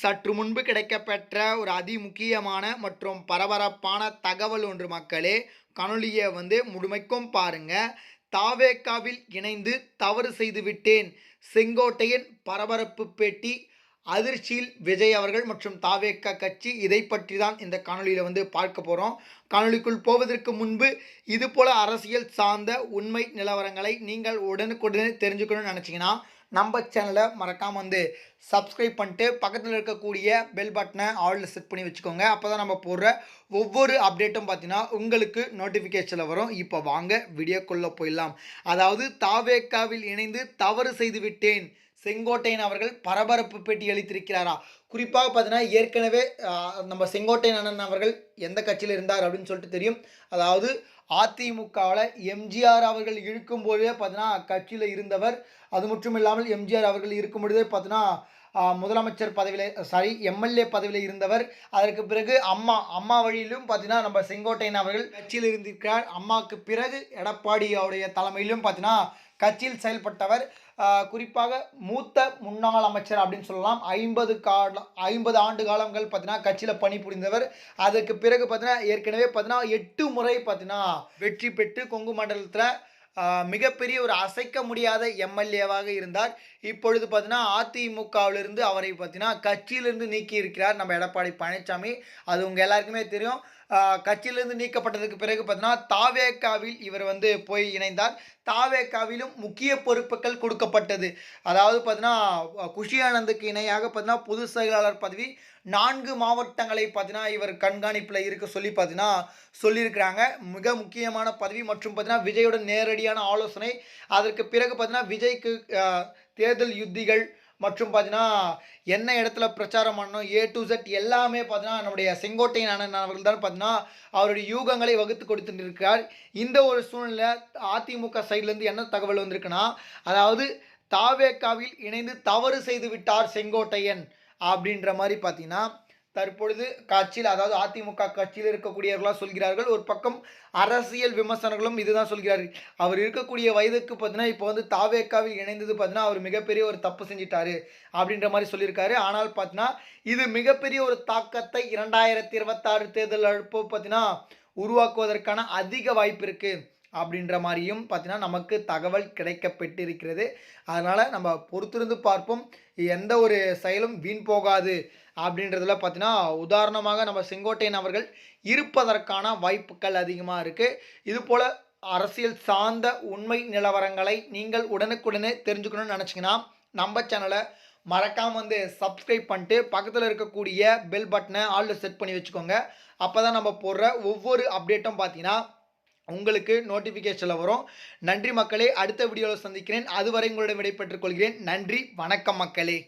சற்று முன்பு கிடைக்கப்பெற்ற ஒரு அதிமுக்கியமான மற்றும் பரபரப்பான தகவல் ஒன்று மக்களே. கணொலியை வந்து முழுமைக்கும் பாருங்க. தாவேக்காவில் இணைந்து தவறு செய்து விட்டேன். பரபரப்பு பேட்டி அதிர்ச்சியில் விஜய் அவர்கள் மற்றும் தாவேக்கா கட்சி இதை பற்றி தான் இந்த காணொலியில் வந்து பார்க்க போகிறோம் காணொலிக்குள் போவதற்கு முன்பு இதுபோல அரசியல் சார்ந்த உண்மை நிலவரங்களை நீங்கள் உடனுக்குடனே தெரிஞ்சுக்கணும்னு நினச்சிங்கன்னா நம்ம சேனலை மறக்காமல் வந்து சப்ஸ்கிரைப் பண்ணிட்டு பக்கத்தில் இருக்கக்கூடிய பெல் பட்டனை ஆளில் செட் பண்ணி வச்சுக்கோங்க. அப்போ தான் நம்ம போடுற ஒவ்வொரு அப்டேட்டும் பார்த்தீங்கன்னா உங்களுக்கு நோட்டிஃபிகேஷனில் வரும். இப்போ வாங்க வீடியோக்குள்ளே போயிடலாம். அதாவது தாவேக்காவில் இணைந்து தவறு செய்து விட்டேன். செங்கோட்டையன் அவர்கள் பரபரப்பு பேட்டி அளித்திருக்கிறாரா? குறிப்பாக பார்த்தீங்கன்னா ஏற்கனவே நம்ம செங்கோட்டையன் அண்ணன் அவர்கள் எந்த கட்சியில் இருந்தார் அப்படின்னு சொல்லிட்டு தெரியும். அதாவது அதிமுகவில் எம்ஜிஆர் அவர்கள் இருக்கும்போதே பார்த்தீங்கன்னா கட்சியில் இருந்தவர். அது மட்டும் இல்லாமல் எம்ஜிஆர் அவர்கள் இருக்கும் பொழுதே பார்த்தீங்கன்னா முதலமைச்சர் பதவியில் சாரி எம்எல்ஏ பதவியில் இருந்தவர். அதற்கு பிறகு அம்மா அம்மா வழியிலும் பார்த்தீங்கன்னா நம்ம செங்கோட்டையன் அவர்கள் கட்சியில் இருந்திருக்கிறார். அம்மாவுக்கு பிறகு எடப்பாடியோடைய தலைமையிலும் பார்த்தீங்கன்னா கட்சியில் செயல்பட்டவர். குறிப்பாக மூத்த முன்னாள் அமைச்சர் அப்படின்னு சொல்லலாம். ஐம்பது கால ஐம்பது ஆண்டு காலங்கள் பார்த்தீங்கன்னா கட்சியில் பணிபுரிந்தவர். அதற்கு பிறகு பார்த்தீங்கன்னா ஏற்கனவே பார்த்தீங்கன்னா எட்டு முறை பார்த்தீங்கன்னா வெற்றி பெற்று கொங்கு மண்டலத்தில் மிகப்பெரிய ஒரு அசைக்க முடியாத எம்எல்ஏவாக இருந்தார். இப்பொழுது பார்த்தீங்கன்னா அதிமுகவிலிருந்து அவரை பார்த்தீங்கன்னா கட்சியிலிருந்து நீக்கி இருக்கிறார் நம்ம எடப்பாடி பழனிசாமி அது உங்கள் எல்லாருக்குமே தெரியும். கட்சியிலிருந்து நீக்கப்பட்டதுக்கு பிறகு பார்த்தீங்கன்னா தாவேக்காவில் இவர் வந்து போய் இணைந்தார். தாவேக்காவிலும் முக்கிய பொறுப்புகள் கொடுக்கப்பட்டது. அதாவது பார்த்தீங்கன்னா குஷி ஆனந்துக்கு இணையாக பார்த்தீங்கன்னா பொதுச் செயலாளர் பதவி நான்கு மாவட்டங்களை பார்த்தீங்கன்னா இவர் கண்காணிப்பில் இருக்க சொல்லி பார்த்தீங்கன்னா சொல்லியிருக்கிறாங்க. மிக முக்கியமான பதவி மற்றும் பார்த்தீங்கன்னா விஜயோட நேரடியான ஆலோசனை. அதற்கு பிறகு பார்த்தீங்கன்னா விஜய்க்கு தேர்தல் யுத்திகள் மற்றும் பார்த்தீங்கன்னா என்ன இடத்துல பிரச்சாரம் பண்ணணும் ஏ டு Z எல்லாமே பார்த்தீங்கன்னா நம்முடைய செங்கோட்டையன் அண்ணன் அவர்கள் தான் பார்த்தீங்கன்னா அவருடைய யூகங்களை வகுத்து கொடுத்துட்டு இருக்கிறார் இந்த ஒரு சூழ்நிலை அதிமுக சைட்லேருந்து என்ன தகவல் வந்திருக்குன்னா அதாவது தாவேக்காவில் இணைந்து தவறு செய்து விட்டார் செங்கோட்டையன் அப்படின்ற மாதிரி பார்த்தீங்கன்னா தற்பொழுது கட்சியில் அதாவது அதிமுக கட்சியில் இருக்கக்கூடியவர்களாக சொல்கிறார்கள். ஒரு பக்கம் அரசியல் விமர்சனங்களும் இதுதான் சொல்கிறார்கள். அவர் இருக்கக்கூடிய வயதுக்கு பார்த்தீங்கன்னா இப்போ வந்து தாவேக்காவில் இணைந்தது பார்த்தீங்கன்னா அவர் மிகப்பெரிய ஒரு தப்பு செஞ்சிட்டாரு அப்படின்ற மாதிரி சொல்லியிருக்காரு. ஆனால் பார்த்தீங்கன்னா இது மிகப்பெரிய ஒரு தாக்கத்தை இரண்டாயிரத்தி இருபத்தாறு தேர்தல் அடுப்பு பார்த்தீங்கன்னா உருவாக்குவதற்கான அதிக வாய்ப்பு இருக்குது அப்படின்ற மாதிரியும் பார்த்தீங்கன்னா நமக்கு தகவல் கிடைக்கப்பட்டிருக்கிறது அதனால் நம்ம பொறுத்திருந்து பார்ப்போம். எந்த ஒரு செயலும் வீண் போகாது அப்படின்றதுல பார்த்தீங்கன்னா உதாரணமாக நம்ம செங்கோட்டையன் அவர்கள் இருப்பதற்கான வாய்ப்புகள் அதிகமாக இருக்குது இது போல் அரசியல் சார்ந்த உண்மை நிலவரங்களை நீங்கள் உடனுக்குடனே தெரிஞ்சுக்கணும்னு நினச்சிங்கன்னா நம்ம சேனலை மறக்காமல் வந்து சப்ஸ்கிரைப் பண்ணிட்டு பக்கத்தில் இருக்கக்கூடிய பெல் பட்டனை ஆளில் செட் பண்ணி வச்சுக்கோங்க. அப்போ தான் நம்ம போடுற ஒவ்வொரு அப்டேட்டும் பார்த்தீங்கன்னா உங்களுக்கு நோட்டிஃபிகேஷனில் வரும். நன்றி மக்களே அடுத்த வீடியோவில் சந்திக்கிறேன். அதுவரை உங்களிடம் விடைபெற்றுக் கொள்கிறேன். நன்றி வணக்கம் மக்களே.